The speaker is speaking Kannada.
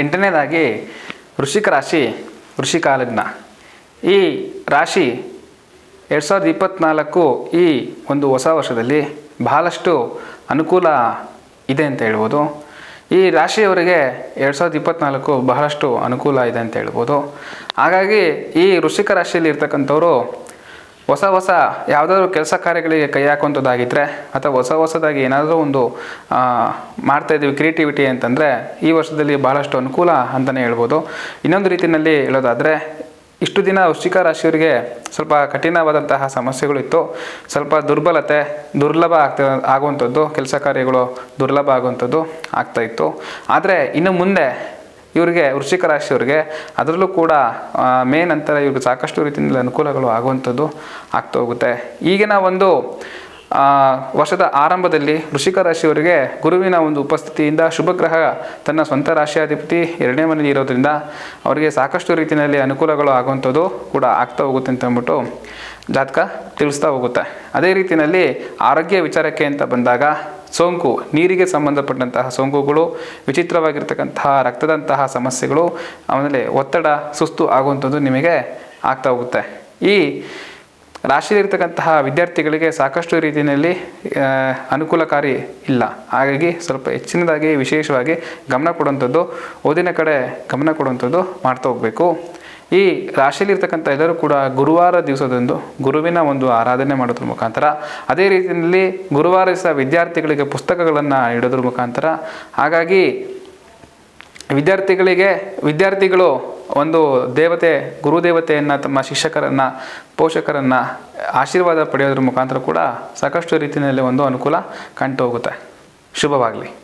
ಎಂಟನೇದಾಗಿ ವೃಷಿಕ ರಾಶಿ ವೃಷಿಕಾಲಗ್ನ ಲಗ್ನ. ಈ ರಾಶಿ ಎರಡು ಸಾವಿರದ ಇಪ್ಪತ್ತ್ನಾಲ್ಕು ಈ ಒಂದು ಹೊಸ ವರ್ಷದಲ್ಲಿ ಬಹಳಷ್ಟು ಅನುಕೂಲ ಇದೆ ಅಂತ ಹೇಳ್ಬೋದು. ಈ ರಾಶಿಯವರಿಗೆ ಎರಡು ಸಾವಿರದ ಇಪ್ಪತ್ತ್ನಾಲ್ಕು ಬಹಳಷ್ಟು ಅನುಕೂಲ ಇದೆ ಅಂತ ಹೇಳ್ಬೋದು. ಹಾಗಾಗಿ ಈ ವೃಷಿಕ ರಾಶಿಯಲ್ಲಿ ಇರ್ತಕ್ಕಂಥವ್ರು ಹೊಸ ಹೊಸ ಯಾವುದಾದ್ರೂ ಕೆಲಸ ಕಾರ್ಯಗಳಿಗೆ ಕೈ ಹಾಕುವಂಥದ್ದಾಗಿದ್ದರೆ ಅಥವಾ ಹೊಸ ಹೊಸದಾಗಿ ಏನಾದರೂ ಒಂದು ಮಾಡ್ತಾ ಇದ್ದೀವಿ ಕ್ರಿಯೇಟಿವಿಟಿ ಅಂತಂದರೆ ಈ ವರ್ಷದಲ್ಲಿ ಬಹಳಷ್ಟು ಅನುಕೂಲ ಅಂತಲೇ ಹೇಳ್ಬೋದು. ಇನ್ನೊಂದು ರೀತಿಯಲ್ಲಿ ಹೇಳೋದಾದರೆ ಇಷ್ಟು ದಿನ ವೃಶ್ಚಿಕ ರಾಶಿಯವರಿಗೆ ಸ್ವಲ್ಪ ಕಠಿಣವಾದಂತಹ ಸಮಸ್ಯೆಗಳಿತ್ತು. ಸ್ವಲ್ಪ ದುರ್ಬಲತೆ, ದುರ್ಲಭ ಆಗ್ತಾ, ಆಗುವಂಥದ್ದು, ಕೆಲಸ ಕಾರ್ಯಗಳು ದುರ್ಲಭ ಆಗುವಂಥದ್ದು ಆಗ್ತಾ ಇತ್ತು. ಆದರೆ ಇನ್ನು ಮುಂದೆ ಇವರಿಗೆ, ವೃಶ್ಚಿಕ ರಾಶಿಯವರಿಗೆ, ಅದರಲ್ಲೂ ಕೂಡ ಮೇ ನಂತರ ಇವ್ರಿಗೆ ಸಾಕಷ್ಟು ರೀತಿಯಲ್ಲಿ ಅನುಕೂಲಗಳು ಆಗುವಂಥದ್ದು ಆಗ್ತಾ ಹೋಗುತ್ತೆ. ಈಗಿನ ಒಂದು ವರ್ಷದ ಆರಂಭದಲ್ಲಿ ವೃಷಿಕ ರಾಶಿಯವರಿಗೆ ಗುರುವಿನ ಒಂದು ಉಪಸ್ಥಿತಿಯಿಂದ ಶುಭ ಗ್ರಹ ತನ್ನ ಸ್ವಂತ ರಾಶಿಯಾಧಿಪತಿ ಎರಡನೇ ಮನೆಯಲ್ಲಿ ಇರೋದ್ರಿಂದ ಅವರಿಗೆ ಸಾಕಷ್ಟು ರೀತಿಯಲ್ಲಿ ಅನುಕೂಲಗಳು ಆಗುವಂಥದ್ದು ಕೂಡ ಆಗ್ತಾ ಹೋಗುತ್ತೆ ಅಂತ ಅಂದ್ಬಿಟ್ಟು ಜಾತಕ ತಿಳಿಸ್ತಾ ಹೋಗುತ್ತೆ. ಅದೇ ರೀತಿಯಲ್ಲಿ ಆರೋಗ್ಯ ವಿಚಾರಕ್ಕೆ ಅಂತ ಬಂದಾಗ ಸೋಂಕು, ನೀರಿಗೆ ಸಂಬಂಧಪಟ್ಟಂತಹ ಸೋಂಕುಗಳು, ವಿಚಿತ್ರವಾಗಿರ್ತಕ್ಕಂತಹ ರಕ್ತದಂತಹ ಸಮಸ್ಯೆಗಳು, ಆಮೇಲೆ ಒತ್ತಡ, ಸುಸ್ತು ಆಗುವಂಥದ್ದು ನಿಮಗೆ ಆಗ್ತಾ ಹೋಗುತ್ತೆ. ಈ ರಾಶಿಯಲ್ಲಿರ್ತಕ್ಕಂತಹ ವಿದ್ಯಾರ್ಥಿಗಳಿಗೆ ಸಾಕಷ್ಟು ರೀತಿಯಲ್ಲಿ ಅನುಕೂಲಕಾರಿ ಇಲ್ಲ. ಹಾಗಾಗಿ ಸ್ವಲ್ಪ ಹೆಚ್ಚಿನದಾಗಿ ವಿಶೇಷವಾಗಿ ಗಮನ ಕೊಡುವಂಥದ್ದು, ಓದಿನ ಕಡೆ ಗಮನ ಕೊಡುವಂಥದ್ದು ಮಾಡ್ತಾ ಹೋಗಬೇಕು. ಈ ರಾಶಿಯಲ್ಲಿರ್ತಕ್ಕಂಥ ಎಲ್ಲರೂ ಕೂಡ ಗುರುವಾರ ದಿವಸದಂದು ಗುರುವಿನ ಒಂದು ಆರಾಧನೆ ಮಾಡೋದ್ರ ಮುಖಾಂತರ, ಅದೇ ರೀತಿಯಲ್ಲಿ ಗುರುವಾರ ದಿವಸ ವಿದ್ಯಾರ್ಥಿಗಳಿಗೆ ಪುಸ್ತಕಗಳನ್ನು ಇಡೋದ್ರ ಮುಖಾಂತರ, ಹಾಗಾಗಿ ವಿದ್ಯಾರ್ಥಿಗಳಿಗೆ, ವಿದ್ಯಾರ್ಥಿಗಳು ಒಂದು ದೇವತೆ ಗುರುದೇವತೆಯನ್ನು ತಮ್ಮ ಶಿಕ್ಷಕರನ್ನು, ಪೋಷಕರನ್ನು ಆಶೀರ್ವಾದ ಪಡೆಯೋದ್ರ ಮುಖಾಂತರ ಕೂಡ ಸಾಕಷ್ಟು ರೀತಿಯಲ್ಲಿ ಒಂದು ಅನುಕೂಲ ಕಂಡು ಹೋಗುತ್ತೆ ಶುಭವಾಗಲಿ.